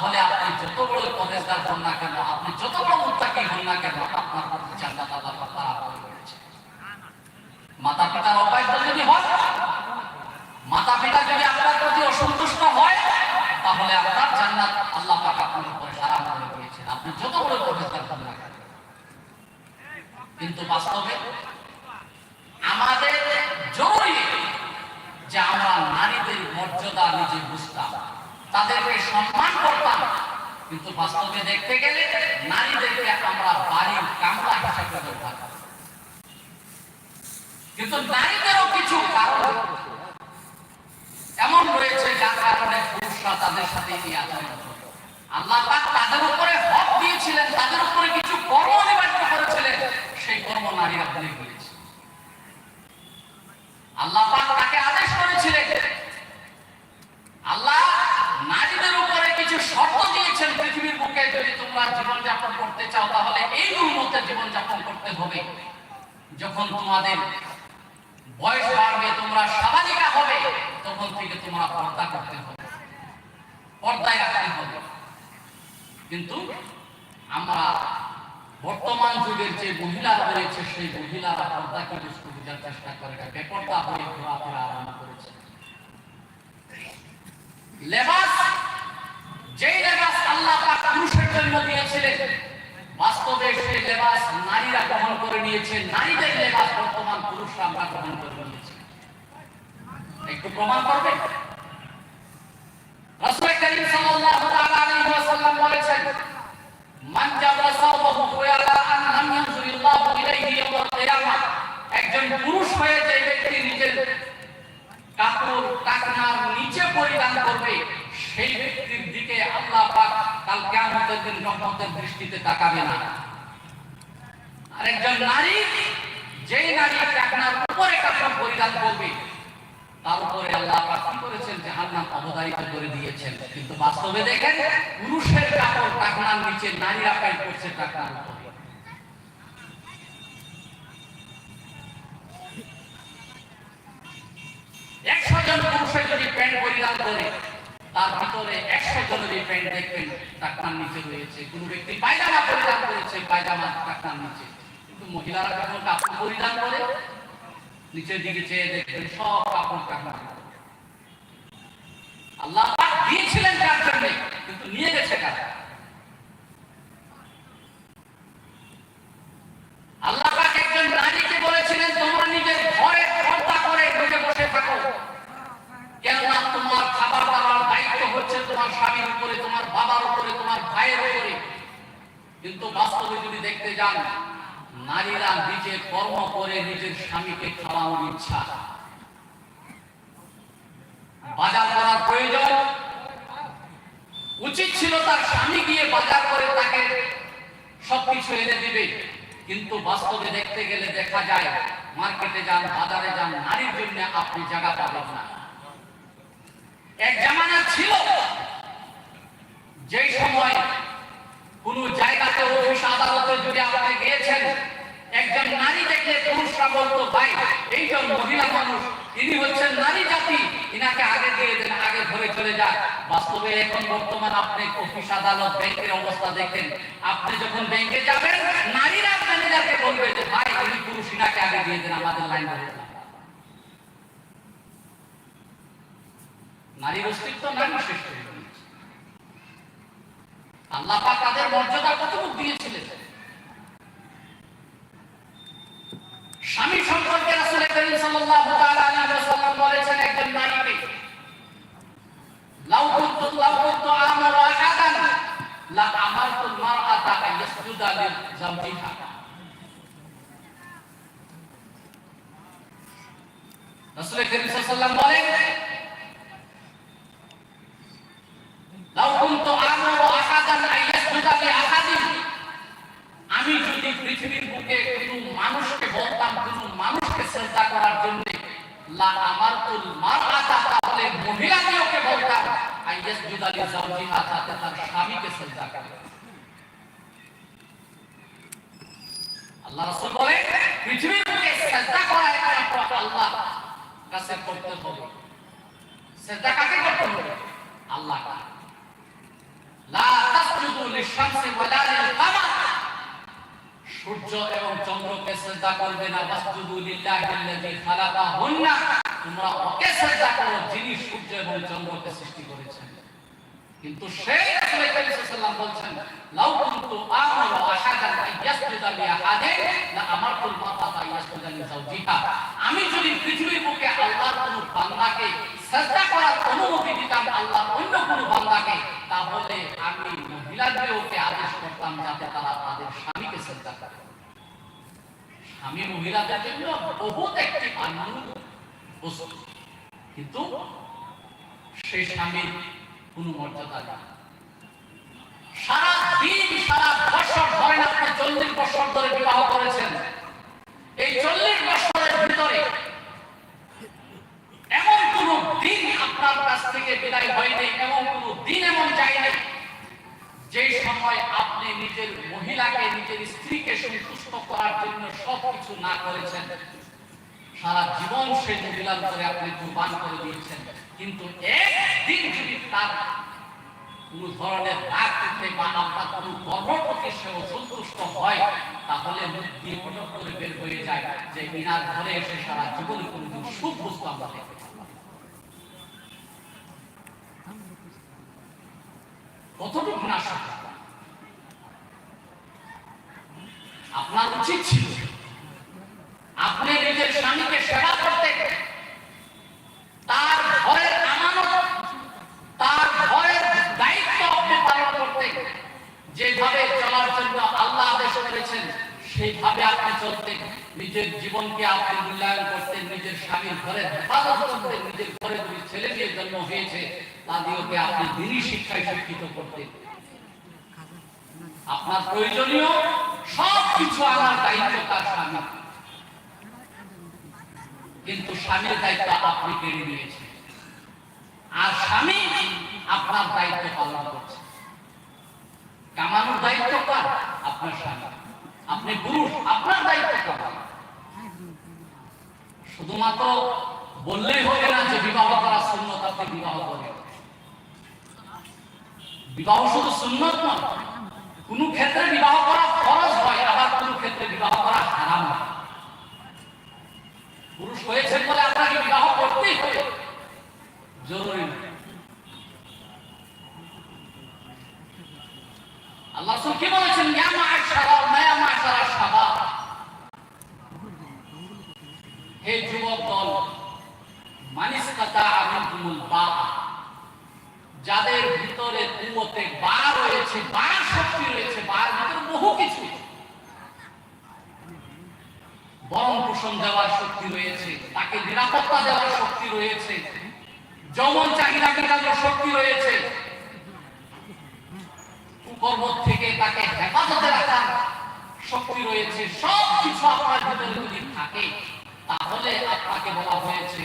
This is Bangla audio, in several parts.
তাহলে আপনি যত বড় পরেজগার হন না কেন, আপনি যত বড় মুত্তাকি হন না কেন, আপনার প্রতি জান্নাত আল্লাহ পাক তারা করে মাতা পিতার অবাধ্য যদি হয় মাতা পিতা যদি আপনার প্রতি অসন্তুষ্ট হয়, তাহলে আপনার জান্নাত আল্লাহ পাক আপনার উপরে হারাম করে দিয়েছেন। আপনি যত বড় পরেজগার হন না কেন। কিন্তু বাস্তবে আমাদের জরুরি যে আমরা নারীদের মর্যাদা নিজে বুঝতাম। তাদেরকে সম্মান করতাম কিন্তু বাস্তবে দেখতে গেলে নারীদেরকে আমরা বাড়ির কামলা হিসাবে ব্যবহার। কিন্তু নারীদেরও কিছু কারণ এমন রয়েছে যার কারণে পুরুষরা তাদের সাথে আচরণ করে। আল্লাহ পাক তাদের উপরে হক দিয়েছিলেন, তাদের উপরে কিছু কর্ম অনিবার্য করেছিলেন, সেই কর্ম নারীরা ভুলে গিয়েছে আল্লাহ পাক তাকে আদেশ করেছিলেন আল্লাহ নারীদের উপরে কিছু শর্ত দিয়েছেন পৃথিবীর বুকে যদি তোমরা জীবনযাপন করতে চাও তাহলে এই মতে জীবনযাপন করতে হবে। যখন তোমাদের বয়স বাড়বে, তোমরা সাবালিকা হবে, তখন থেকে তোমরা পর্দা করতে হবে। পর্দায় রাখতে হবে। কিন্তু আমরা বর্তমান যুগের যে মহিলারা রয়েছে, সেই মহিলারা পর্দাকে দুষ্ট বোঝার চেষ্টা করে। বেপর্দা হয়ে ঘোরাফেরা আরম্ভ করেছে। লেবাস, যেই লেবাস আল্লাহ পাক পুরুষের জন্য দিয়েছিলেন বাস্তবে সেই লেবাস নারীরা গ্রহণ করে নিয়েছে। নারীদের লেবাস বর্তমান পুরুষরা আমরা গ্রহণ করে নিয়েছে। একটু প্রমাণ করবে? করিম সাল্লাল্লাহু আলাইহি ওয়াসাল্লাম বলেছেন, মান আন লাম ইয়ানজুরিল্লাহু ইলাইহি কিয়ামাহ একজন পুরুষ হয়ে যে ব্যক্তি নিজের কাপড় টাকনার নিচে পরিধান করবে সেই ব্যক্তির দিকে আল্লাহ পাক কাল কিয়ামতের দিন রহমতের দৃষ্টিতে তাকাবে না। আরেকজন নারী, যেই নারী টাকনার উপরে কাপড় পরিধান করবে, তার উপরে আল্লাহ পাক কি করেছেন? জাহান্নাম অবধারিত করে দিয়েছেন। কিন্তু বাস্তবে দেখেন, পুরুষের কাপড় টাকনার নিচে, নারীরা প্যান্ট করছে টাকনার একশো জন পুরুষের যদি প্যান্ট পরিধান করে তার ভিতরে একশো জনের প্যান্ট দেখবেন টাকার নিচে রয়েছে। কোনো ব্যক্তি পায়জামা পরিধান করেছে, পায়জামা টাকার নিচে। কিন্তু মহিলারা যখন কাপড় পরিধান করে, নিচের দিকে চেয়ে দেখবেন সব কাপড় কাপড় আল্লাহ পাক দিয়েছিলেন কার জন্য কিন্তু নিয়ে গেছে কার আল্লাহ পাক একজন নারীকে বলেছিলেন তোমরা নিজের ঘরে পর্দা করে বসে বসে থাকো কেননা তোমার খাবার দাবার দায়িত্ব হচ্ছে তোমার স্বামীর উপরে তোমার বাবার উপরে তোমার ভাইয়ের উপরে কিন্তু বাস্তবে যদি দেখতে যান নারীরা নিজে কর্ম করে নিজের স্বামীকে খাওয়ানোর ইচ্ছা বাজার করার প্রয়োজন উচিত ছিল তার স্বামী গিয়ে বাজার করে তাকে সবকিছু এনে দিবে কিন্তু বাস্তবে দেখতে গেলে দেখা যায় মার্কেটে যান, বাজারে যান, নারীর জন্য আপনি জায়গা পাবেন না। এক জামানা ছিল, যেই সময় কোন জায়গাতে অফিস আদালতে যদি আপনি গিয়েছেন একজন নারী দেখলে পুরুষরা বলতো, ভাই, এইজন মহিলা মানুষ, ইনি হচ্ছেন নারী জাতি, ইনাকে আগে দিয়ে দেন, আগে ধরে চলে যান। বাস্তবে এখন বর্তমান আপনি অফিস, আদালত, ব্যাংকের অবস্থা দেখেন। আপনি যখন ব্যাংকে যাবেন, নারীরা ম্যানেজারকে বলবে যে, ভাই ইনি পুরুষ, ইনাকে আগে দিয়ে দেন, আমাদের লাইন ধরে। নারীর অস্তিত্ব নারী শ্রেষ্ঠ আল্লাহ তাদের মর্যাদা কতটুকু দিয়েছিলেন? স্বামী সম্পর্কে রাসূল করিম সাল্লাল্লাহু তাআলা আলাইহি ওয়াসাল্লাম বলেছেন একজন নারীকে লাউ কুনতু লাউ কুনতু আমারু আহাদান, লা আমারতু মারআতা ইয়াসজুদা লিজাওজিহা রাসূল করিম সাল্লাল্লাহু আলাইহি ওয়াসাল্লাম বলেন, লাউ কুনতু আমারু আহাদান আন ইয়াসজুদা লিআহাদিন আমি যদি পৃথিবীর বুকে কোনো মানুষকে বলতাম, কোনো মানুষকে শ্রদ্ধা করার জন্য, লা আমার তুল মার আতা তাহলে বলতাম আইয়াস জুদালি তার স্বামীকে শ্রদ্ধা আল্লাহ রাসূল বলে, পৃথিবীর বুকে শ্রদ্ধা করা একমাত্র আল্লাহ কাছে করতে হবে। শ্রদ্ধা কাকে করতে হবে? আল্লাহ লা লিশামসি ওয়ালা লিল সূর্য এবং চন্দ্রকে সেজদা করবে না, ওয়াসজুদু লিল্লাহিল্লাযী খালাকাহুন্না তোমরা ওকে সেজদা করো যিনি সূর্য এবং চন্দ্রকে সৃষ্টি করেছেন। কিন্তু সেই সাল্লাল্লাহু বলছেন, লাউ কুনতু যাওজিহা আমি যদি পৃথিবীর বুকে আল্লাহর কোন বান্দাকে সেজদা করার অনুমতি দিতাম, আল্লাহর অন্য কোন বান্দাকে, তাহলে আমি মহিলাদেরকে আদেশ করতাম যাতে তারা তাদের করে স্বামী মহিলাদের জন্য বহুত একটি বস্তু কিন্তু সেই স্বামীর কোনো মর্যাদা নেই। সারা সারা বছর ধরে আপনি চল্লিশ বছর ধরে বিবাহ করেছেন। এই চল্লিশ বছরের ভিতরে এমন কোন দিন আপনার কাছ থেকে বিদায় হয়নি, এমন কোন দিন এমন যায়নি যে সময় আপনি নিজের মহিলাকে, নিজের স্ত্রীকে সন্তুষ্ট করার জন্য সবকিছু না করেছেন, সারা জীবন সেই মহিলার উপরে আপনি কুরবান করে দিয়েছেন। কিন্তু একদিন যদি তার কোন ধরনের রাগ উঠে বা আপনার কোন কর্মের প্রতি সে অসন্তুষ্ট হয়, তাহলে মুখ দিয়ে করে বের হয়ে যায় যে ইনার ঘরে এসে সারা জীবনে কোনদিন সুখ বস্তু আমরা কতটুকু না আপনার উচিত ছিল আপনি নিজের স্বামীকে সেবা করতে তার ঘরের আমানত, তার ঘরের দায়িত্ব আপনি পালন করতে যেভাবে চলার জন্য আল্লাহ আদেশ করেছেন সেইভাবে আপনি চলতেন, নিজের জীবনকে আপনি মূল্যায়ন করতেন, নিজের স্বামীর ঘরের হেফাজত করতেন, নিজের ঘরে যদি ছেলে মেয়ে জন্ম হয়েছে তাদেরকে আপনি দিনই শিক্ষায় শিক্ষিত করতেন? আপনার প্রয়োজনীয় সব কিছু আমার দায়িত্ব তার স্বামী কিন্তু স্বামীর দায়িত্ব আপনি কেড়ে নিয়েছেন। আর স্বামী আপনার দায়িত্ব পালন করছে। কামানোর দায়িত্ব কার? আপনার স্বামী আপনি পুরুষ আপনার দায়িত্ব শুধুমাত্র বললেই হবে না যে বিবাহ করা সুন্নত, আপনি বিবাহ করেন। বিবাহ শুধু সুন্নত নয়, কোন ক্ষেত্রে বিবাহ করা ফরজ হয়, আবার কোন ক্ষেত্রে বিবাহ করা হারাম হয়। পুরুষ হয়েছেন বলে আপনাকে বিবাহ করতেই হবে। জরুরি। আল্লাহ কি বলেছেন? শাবাব হে যুবক দল বা যাদের ভিতরে কুওতে বা রয়েছে বা শক্তি রয়েছে বার বহু কিছু। বরং পোষণ দেওয়ার শক্তি রয়েছে, তাকে নিরাপত্তা দেওয়ার শক্তি রয়েছে যমন চাহিদা মেটানোর শক্তি রয়েছে। কুকর্ম থেকে তাকে হেফাজতে রাখার শক্তি রয়েছে, সব কিছু আপনার ভিতরে যদি থাকে, তাহলে আপনাকে বলা হয়েছে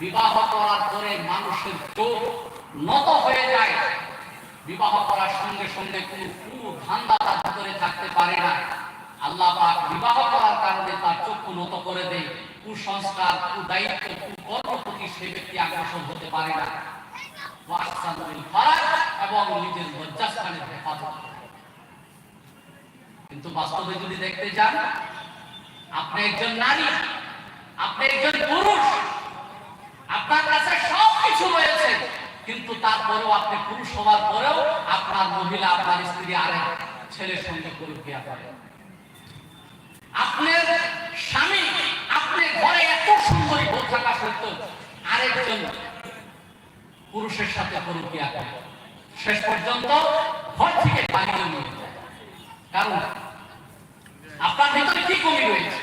বিবাহ করার মানুষের হয়ে যায়। বিবাহ করার সঙ্গে সঙ্গে কোন ধান্দা তার ভিতরে থাকতে পারে না। আল্লাহ বিবাহ করার কারণে তার চক্ষু নত করে দেয়। কুসংস্কার, কুদায়িত্ব কুকর্ম প্রতি সে ব্যক্তি আগ্রসর হতে পারে না। এবং নিজের লজ্জাস্থানের হেফাজত কিন্তু বাস্তবে যদি দেখতে আপনি একজন নারী, আপনি একজন পুরুষ, আপনার কাছে সব কিছু রয়েছে, কিন্তু তারপরেও আপনি পুরুষ হওয়ার পরেও আপনার মহিলা, আপনার স্ত্রী আরেক ছেলের সঙ্গে করে আপনার স্বামী আপনি ঘরে এত সুন্দরী বউ থাকা সত্ত্বেও আরেকজন পুরুষের সাথে শেষ পর্যন্ত ঘর থেকে পালিয়ে নিয়ে কারণ আপনার ভিতরে কি কমি রয়েছে?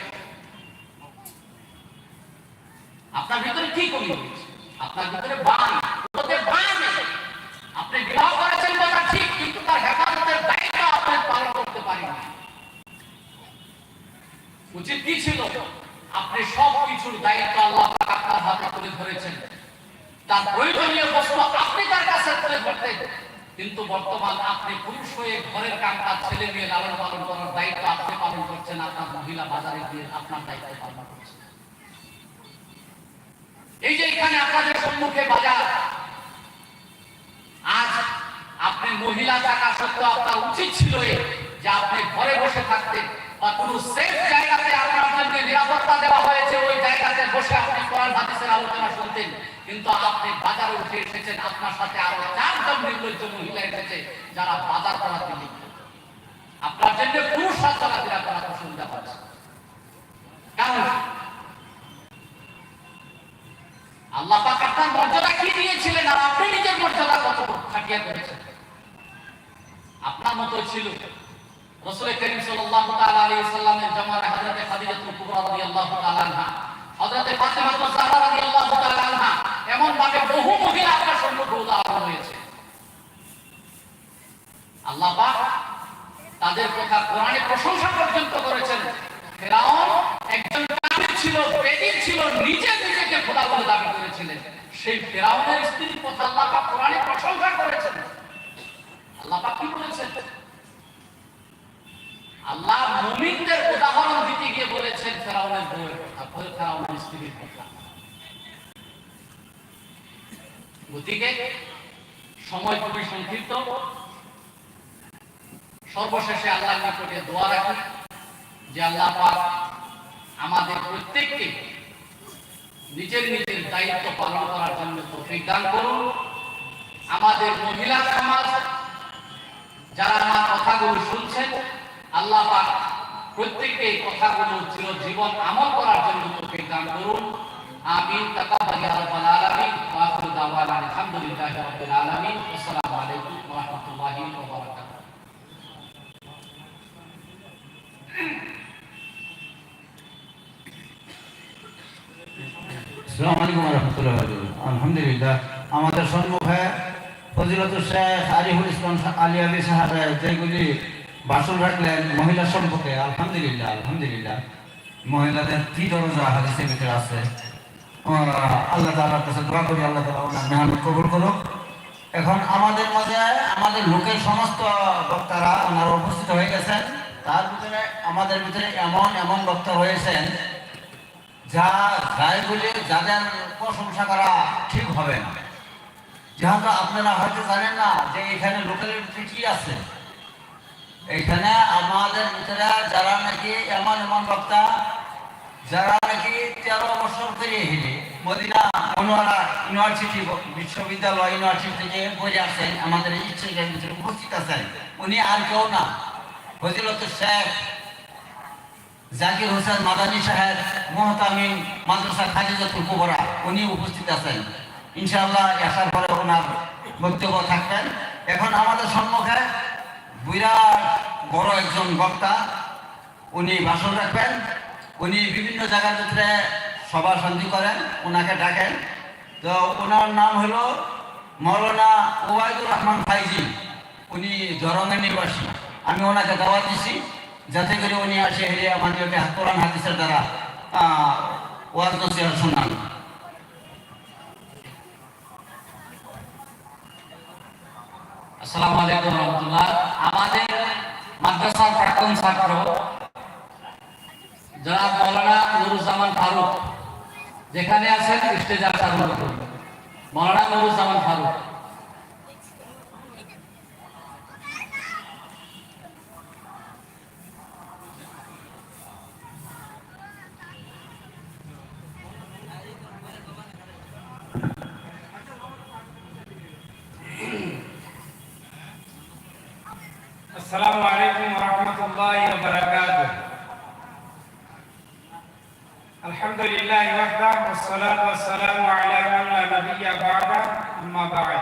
আপনার ভিতরে কি কমি রয়েছে? আপনার ভিতরে বান ওদের বান নেই। আপনি বিবাহ করেছেন কথা ঠিক কিন্তু তার হেফাজতের দায়িত্ব আপনি পালন করতে পারেন না উচিত কি ছিল। আপনি সব কিছুর দায়িত্ব আল্লাহ আপনার হাতে তুলে ধরেছেন। তার প্রয়োজনীয় বস্তু আপনি তার কাছে তুলে ধরতেন কিন্তু বর্তমান আপনি পুরুষ হয়ে ঘরের কাম কাজ, ছেলে মেয়ে লালন পালন করার দায়িত্ব আপনি পালন করছেন, আপনার মহিলা বাজারে গিয়ে আপনার দায়িত্ব পালন করছে এই যে এখানে আপনাদের সম্মুখে বাজার। আজ আপনি মহিলা থাকা সত্ত্বেও আপনার উচিত ছিল আপনি উঠে এসেছেন আপনার সাথে আরও চারজন নির্লজ্জ মহিলা এসেছে, যারা বাজার করাতে লিপ্ত আপনার জন্য পুরুষ চলাফেরা করা অসুবিধা হচ্ছে কারণ আল্লাহ পাক আপনার মর্যাদা কি দিয়েছিলেন আর আপনি নিজের মর্যাদা কত খাটিয়া করেছেন? আপনার মতো ছিল। রসুল করিম সাল্লাল্লাহু তাআলা সাল্লামের জামাতে হযরত খাদিজাতুল কুবরা রাদিয়াল্লাহু তাআলা আনহা, হযরত ফাতিমা জাহরা রাদিয়াল্লাহু তাআলা আনহা এমন ভাবে বহু মহিলা আপনার সম্মুখে উদাহরণ হয়েছে আল্লাহ তাদের কথা কোরআনে প্রশংসা পর্যন্ত করেছেন। ফেরাউন একজন ছিল বেদিন ছিল, নিজে নিজেকে খোদা বলে দাবি করেছিলেন। সেই ফেরাউনের স্ত্রীর কথা আল্লাহ পাক কোরআনে প্রশংসা করেছেন। আল্লাহ পাক কি বলেছেন? আল্লাহ মুমিনদের উদাহরণ দিতে গিয়ে বলেছেন, ফেরাউনের বউয়ের কথা, ফেরাউনের স্ত্রীর কথা। গতিকে সময় খুবই সংক্ষিপ্ত। সর্বশেষে আল্লাহর নিকটে দোয়া রাখি যে আল্লাহ পাক আমাদের প্রত্যেককে নিজের নিজের দায়িত্ব পালন করার জন্য তৌফিক করুন। আমাদের মহিলা সমাজ, যারা আমার কথাগুলো শুনছেন, আল্লাহ পাক প্রত্যেককে এই কথাগুলো চিরজীবন আমল করার জন্য তৌফিক দান করুন। আমিন। তাকাব্বাল ইয়া রাব্বাল আলামিন। আলহামদুলিল্লাহি আমাদের সম্মুখে ফজিলত শেখ আরিফুল ইসলাম আলী আলী সাহেব যেগুলি ভাষণ রাখলেন মহিলা সম্পর্কে। আলহামদুলিল্লাহ আলহামদুলিল্লাহ। মহিলাদের কি দরজা হাদিসের ভিতরে আছে? আল্লাহ তাআলার কাছে দোয়া করি, আল্লাহ তাআলা ওনার মেহনত কবুল করুক। এখন আমাদের মাঝে, আমাদের লোকের সমস্ত বক্তারা ওনারা উপস্থিত হয়ে গেছেন। তার ভিতরে, আমাদের ভিতরে এমন এমন বক্তা রয়েছেন যা গায়গুলি যাদের প্রশংসা করা ঠিক হবে না। যেহেতু আপনারা হয়তো জানেন না যে এখানে লোকের ভিতরে কি আছে। এখানে আমাদের ভিতরে যারা নাকি এমন এমন বক্তা যারা নাকি তেরো বছর করে এখানে মদিনা মনোয়ারা ইউনিভার্সিটি, বিশ্ববিদ্যালয় ইউনিভার্সিটি থেকে পড়ে আসেন আমাদের ইচ্ছের উপস্থিত আছেন, উনি আর কেউ না। ফজিলত শেখ, জাকির হোসেন মাদানী সাহেব মোহতামিন মাদ্রাসা খাদিজাতুল কুবরা, উনি উপস্থিত আছেন। ইনশাআল্লাহ আসার পরে ওনার বক্তব্য থাকবেন। এখন আমাদের সম্মুখে বিরাট বড় একজন বক্তা, উনি ভাষণ রাখবেন। উনি বিভিন্ন জায়গার ভিতরে সভা শান্তি করেন ওনাকে ডাকেন। তো ওনার নাম হলো মৌলানা ওবায়দুর রহমান ফাইজি। উনি জরঙ্গের নিবাসী। আমি ওনাকে দাওয়াত দিছি, যাতে করে উনি আসে হেরে আমাদেরকে কোরআন হাদিসের দ্বারা ওয়াজ নসিহত আসসালামু আলাইকুম রহমতুল্লাহ। আমাদের মাদ্রাসার প্রাক্তন ছাত্র জনাব মৌলানা নুরুজ্জামান ফারুক। যেখানে আছেন স্টেজ আসার মৌলানা নুরুজ্জামান ফারুক। لله وحده والصلاة والسلام على من لا نبي بعده أما بعد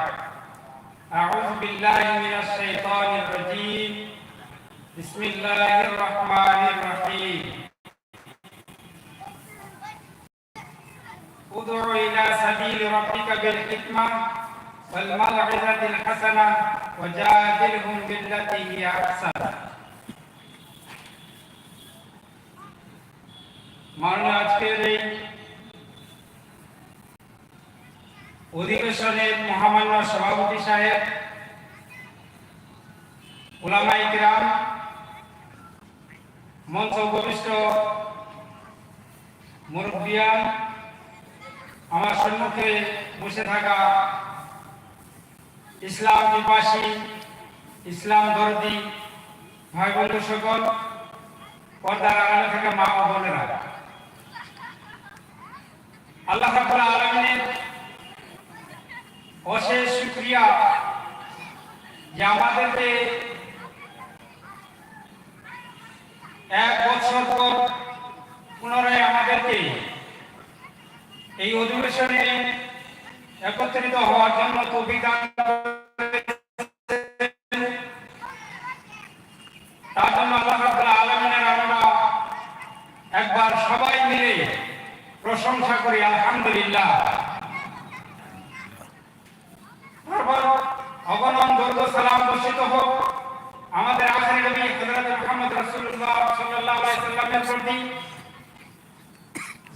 أعوذ بالله من الشيطان الرجيم بسم الله الرحمن الرحيم ادع إلى سبيل ربك بالحكمة والموعظة الحسنة وجادلهم بالتي هي أحسن মাননীয় আজকের এই অধিবেশনের মহামান্য সভাপতি সাহেব, ওলামাই গ্রাম মঞ্চ উপবিষ্ট মুরব্বিয়ান আমার সম্মুখে বসে থাকা ইসলাম বিপাসী ইসলাম দর্দি ভাই বন্ধু সকল, পর্দার আড়ালে থাকা মা বোনেরা। আল্লাহ রাব্বুল অশেষ শুক্রিয়া। যে আমাদেরকে এক বছর পর পুনরায় আমাদেরকে এই অধিবেশনে একত্রিত হওয়ার জন্য তো দান করেছেন। তার জন্য আল্লাহ রাব্বুল আলামিনের আমরা একবার সবাই মিলে প্রশংসা করি আলহামদুলিল্লাহ তারপর অগণন দরুদ ও সালাম বর্ষিত হোক আমাদের আখেরি নবী হযরত মুহাম্মদ রাসূলুল্লাহ সাল্লাল্লাহু আলাইহি সাল্লামের প্রতি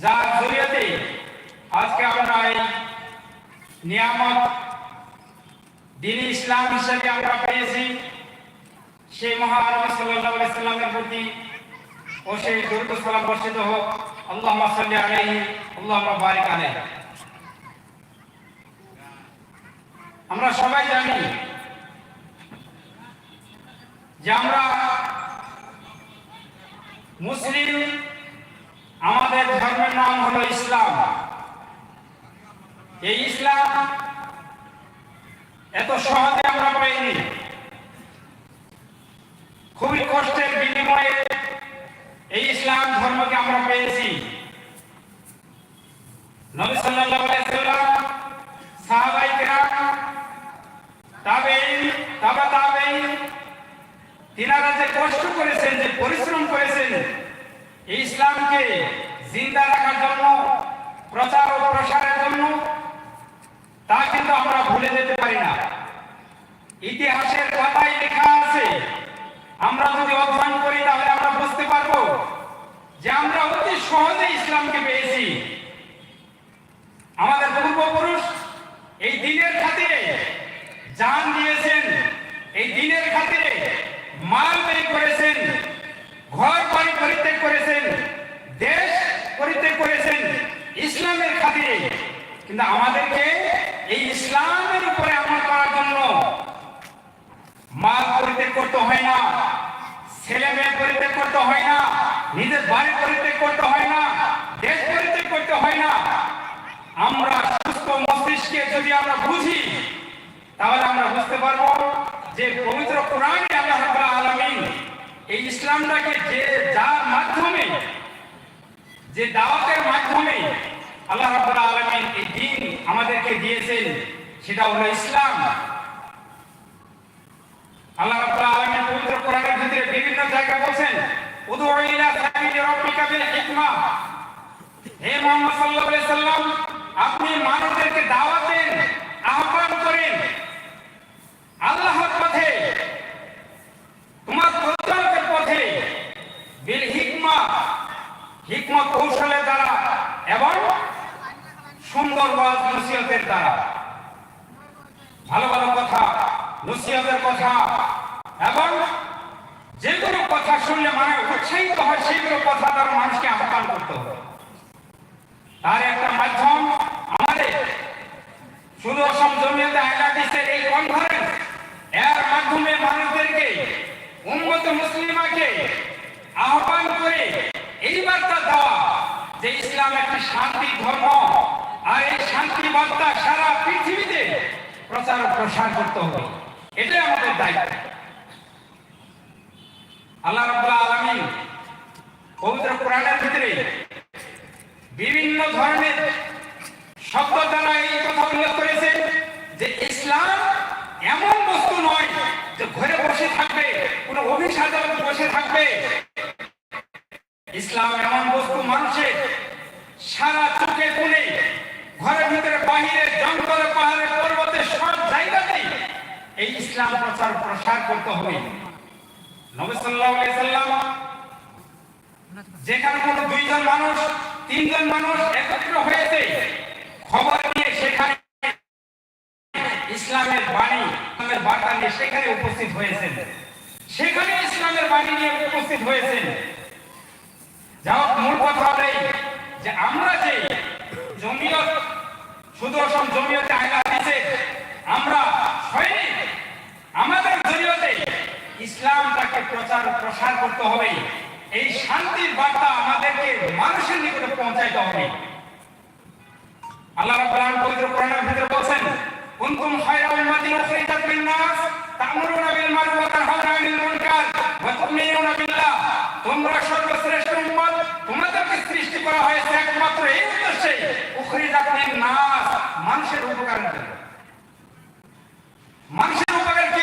যার জরিয়াতে আজকে আমরা এই নিয়ামত দিন ইসলাম হিসেবে আমরা পেয়েছি সেই মহানবী সাল্লাল্লাহু আলাইহি সাল্লামের প্রতি ও সেই দরুদ ও সালাম বর্ষিত হোক আল্লাহুম্মা সাল্লি আলাইহি আল্লাহুম্মা বারিক আলাইহি। আমরা সবাই জানি যে আমরা মুসলিম, আমাদের ধর্মের নাম হলো ইসলাম। এই ইসলাম এত সহজে আমরা পাইনি। খুবই কষ্টের বিনিময়ে এই ইসলাম ধর্মকে আমরা পেয়েছি। নবী সাল্লাল্লাহু আলাইহি সাল্লাম সাহাবাই কেরাম তাবেইন তাবা তাবেইন তিনারা যে কষ্ট করেছেন, যে পরিশ্রম করেছেন ইসলামকে জিন্দা রাখার জন্য, প্রচার ও প্রসারের জন্য, তা কিন্তু আমরা ভুলে যেতে পারি না। ইতিহাসের পাতায় লেখা আছে, আমরা যদি অধ্যয়ন করি তাহলে আমরা বুঝতে পারব যে আমরা অতি সহজে ইসলামকে পেয়েছি। আমাদের পূর্বপুরুষ এই দিনের খাতিরে জান দিয়েছেন, এই দিনের খাতিরে মাল ব্যয় করেছেন, ঘর বাড়ি পরিত্যাগ করেছেন, দেশ পরিত্যাগ করেছেন ইসলামের খাতিরে। কিন্তু আমাদেরকে এই ইসলামের উপরে আমল করার জন্য মাল পরিত্যাগ করতে হয় না, ছেলে মেয়ে পরিত্যাগ করতে হয় না, নিজের বাড়ি পরিত্যাগ করতে হয় না, দেশ পরিত্যাগ করতে হয় না। আমরা সুস্থ মস্তিষ্কে যদি আমরা বুঝি, তাহলে আমরা বুঝতে পারব যে পবিত্র কোরআনে আল্লাহ রাব্বুল এই ইসলামটাকে যে যার মাধ্যমে, যে দাওয়াতের মাধ্যমে আল্লাহ রাব্বুল আলামিন এই দিন আমাদেরকে দিয়েছেন, সেটা হলো ইসলাম। আল্লাহ রাব্বুল আলামিন পবিত্র কোরআনের ভিতরে বিভিন্ন জায়গায় বলেন উদউ ইলা সাবিলি রাব্বিকা হে মুহাম্মদ সাল্লাল্লাহু সাল্লাম আপনি মানুষদেরকে দাওয়াতেন আহ্বান করেন আল্লাহর পথে তোমার প্রত্যেকের পথে বিল হিকমা হিকমা কৌশলের দ্বারা এবং সুন্দর ওয়াজ নসিহতের দ্বারা ভালো ভালো কথা নসিহতের কথা এবং যেগুলো কথা শুনলে মানে উৎসাহিত হয় সেগুলো কথা দ্বারা মানুষকে আহ্বান করতে হবে তার একটা মাধ্যম আমাদের শুধু অসম জমিয়তে আইলাটিসের এই কনফারেন্স এর মাধ্যমে মানুষদেরকে উন্মত মুসলিমাকে আহ্বান করে এই বার্তা দেওয়া যে ইসলাম একটি শান্তি ধর্ম আর এই শান্তি বার্তা সারা পৃথিবীতে প্রচার প্রসার করতে হবে। এটাই আমাদের দায়িত্ব। আল্লাহ রাব্বুল আলামিন পবিত্র কোরআনের ভিতরে বিভিন্ন ধরনের শব্দ দ্বারা এই কথা উল্লেখ করেছে যে ইসলাম এমন বস্তু নয় যে ঘরে বসে থাকবে, কোন অফিস বসে থাকবে। ইসলাম এমন বস্তু মানুষের সারা চোখে কোণে ঘরের ভিতরে বাহিরে জঙ্গলে, পাহাড়ে, পর্বতে এই ইসলাম প্রচার প্রসার করতে হবে। যেখানে কোনো দুইজন মানুষ, তিনজন মানুষ একত্র হয়েছে, খবর নিয়ে সেখানে ইসলামের বাণী, ইসলামের বার্তা নিয়ে সেখানে উপস্থিত হয়েছেন। সেখানে ইসলামের বাণী নিয়ে উপস্থিত হয়েছেন। কথা হলো যে আমরা যে জমিয়ত, সুদর্শন জমিয়তে আইলা দিছে আমরা সৈনিক আমাদের জরিয়তে ইসলামটাকে প্রচার, প্রসার করতে হবে। এই শান্তির বার্তা আমাদেরকে মানুষের নিকটে পৌঁছাইতে হবে। আল্লাহ রাব্বুল পবিত্র কোরআনের ভিতরে বলেন কুনতুম খায়রা উম্মাতিন উখরিজাত লিন-নাস, তা'মুরুনা বিল মারুফ ওয়া তানহাউনা আনিল মুনকার ওয়া তু'মিনুনা বিল্লাহ। তোমরা সর্বশ্রেষ্ঠ উম্মত, তোমাদেরকে সৃষ্টি করা হয়েছে একমাত্র এই উদ্দেশ্যে উখরিজাত লিন-নাস, মানুষের উপকারের জন্য। মানুষের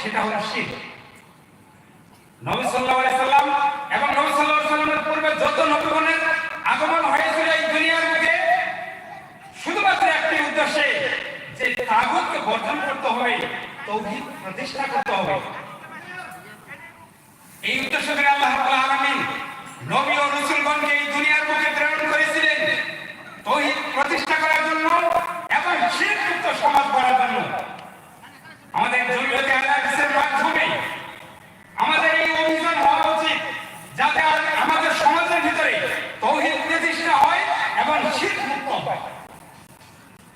সেটা হলো শিরক নবী সাল্লাল্লাহু আলাইহি সাল্লাম এবং নবী সাল্লাল্লাহু আলাইহি সাল্লামের পূর্বে যত নবীগণের আগমন হয়েছিল এই দুনিয়ার বুকে শুধুমাত্র একটি উদ্দেশ্যে যে তাগুতকে বর্জন করতে হবে তৌহিদ প্রতিষ্ঠা করতে হবে। এই উদ্দেশ্য করে আল্লাহ রাব্বুল আলামিন নবী ও রাসূলগণকে এই দুনিয়ার বুকে প্রেরণ করেছিলেন তৌহিদ প্রতিষ্ঠা করার জন্য এবং শিরকমুক্ত সমাজ গড়ার জন্য। আমাদের জরুরতে আলাদাসের মাধ্যমে, আমাদের এই অভিযান হওয়া উচিত যাতে আমাদের সমাজের ভিতরে তৌহিদ প্রতিষ্ঠা হয় এবং শীত মুক্ত হয়।